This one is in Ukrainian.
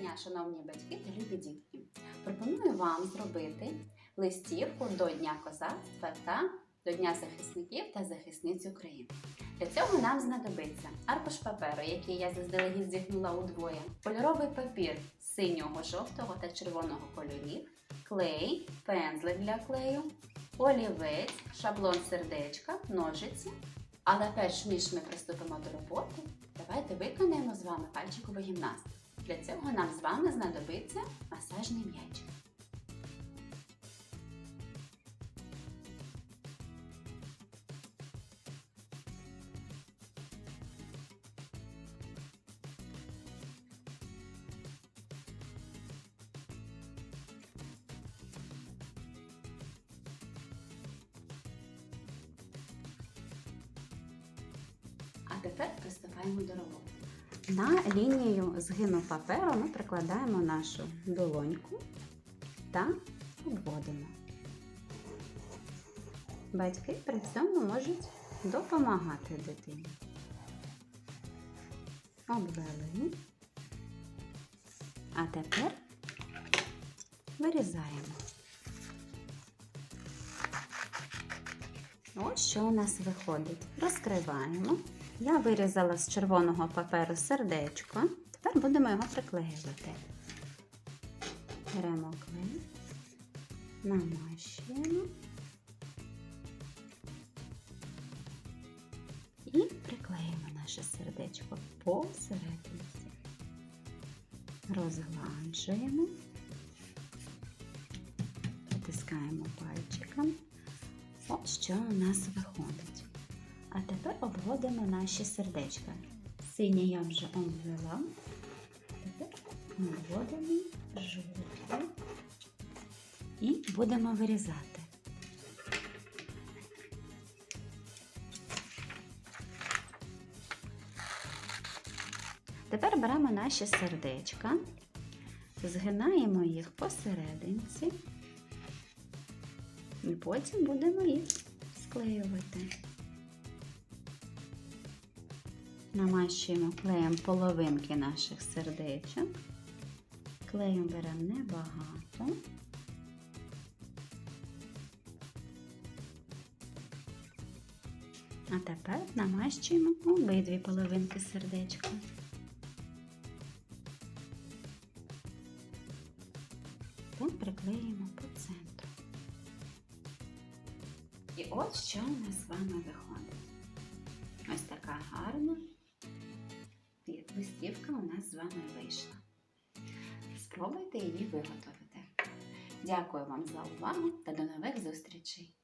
дня, шановні батьки та любі дітки! Пропоную вам зробити листівку до Дня козацтва та до Дня захисників та захисниць України. Для цього нам знадобиться аркуш паперу, який я заздалегідь зігнула удвоє, кольоровий папір синього, жовтого та червоного кольорів, клей, пензлик для клею, олівець, шаблон сердечка, ножиці. Але перш ніж ми приступимо до роботи, давайте виконаємо з вами пальчикову гімнастику. Для цього нам з вами знадобиться масажний м'ячик. А тепер приступаємо до роботи. На лінію згину паперу ми прикладаємо нашу долоньку та обводимо. Батьки при цьому можуть допомагати дитині. Обвели. А тепер вирізаємо. Ось що у нас виходить. Розкриваємо. Я вирізала з червоного паперу сердечко. Тепер будемо його приклеювати. Беремо клей, намащуємо і приклеїмо наше сердечко посерединці. Розгладжуємо, потискаємо пальчиком. Ось що у нас виходить. А тепер обводимо наші сердечка. Синє я вже обвела. Тепер обводимо жовте і будемо вирізати. Тепер беремо наші сердечка, згинаємо їх посерединці і потім будемо їх Намащуємо клеєм половинки наших сердечок. Клею беремо небагато. А тепер намащуємо обидві половинки сердечка. Та приклеїмо по центру. І ось що у нас з вами виходить. Ось така гарна листівка у нас з вами вийшла. Спробуйте її виготовити. Дякую вам за увагу та до нових зустрічей!